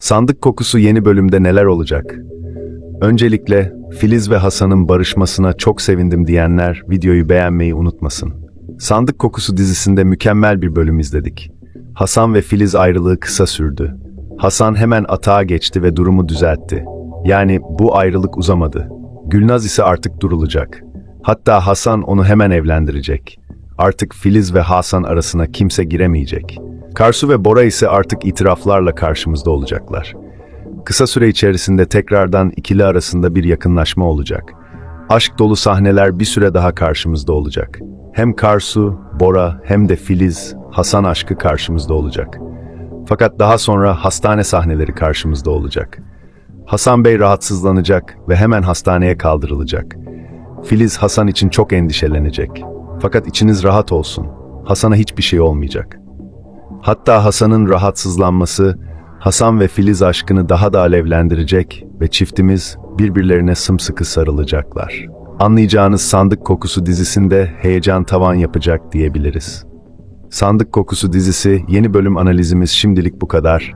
Sandık kokusu yeni bölümde neler olacak? Öncelikle Filiz ve Hasan'ın barışmasına çok sevindim diyenler videoyu beğenmeyi unutmasın. Sandık Kokusu dizisinde mükemmel bir bölüm izledik. Hasan ve Filiz ayrılığı kısa sürdü. Hasan hemen atağa geçti ve durumu düzeltti. Yani bu ayrılık uzamadı. Gülnaz ise artık durulacak. Hatta Hasan onu hemen evlendirecek. Artık Filiz ve Hasan arasına kimse giremeyecek. Karsu ve Bora ise artık itiraflarla karşımızda olacaklar. Kısa süre içerisinde tekrardan ikili arasında bir yakınlaşma olacak. Aşk dolu sahneler bir süre daha karşımızda olacak. Hem Karsu, Bora hem de Filiz, Hasan aşkı karşımızda olacak. Fakat daha sonra hastane sahneleri karşımızda olacak. Hasan Bey rahatsızlanacak ve hemen hastaneye kaldırılacak. Filiz Hasan için çok endişelenecek. Fakat içiniz rahat olsun. Hasan'a hiçbir şey olmayacak. Hatta Hasan'ın rahatsızlanması Hasan ve Filiz aşkını daha da alevlendirecek ve çiftimiz birbirlerine sımsıkı sarılacaklar. Anlayacağınız Sandık Kokusu dizisinde heyecan tavan yapacak diyebiliriz. Sandık Kokusu dizisi yeni bölüm analizimiz şimdilik bu kadar.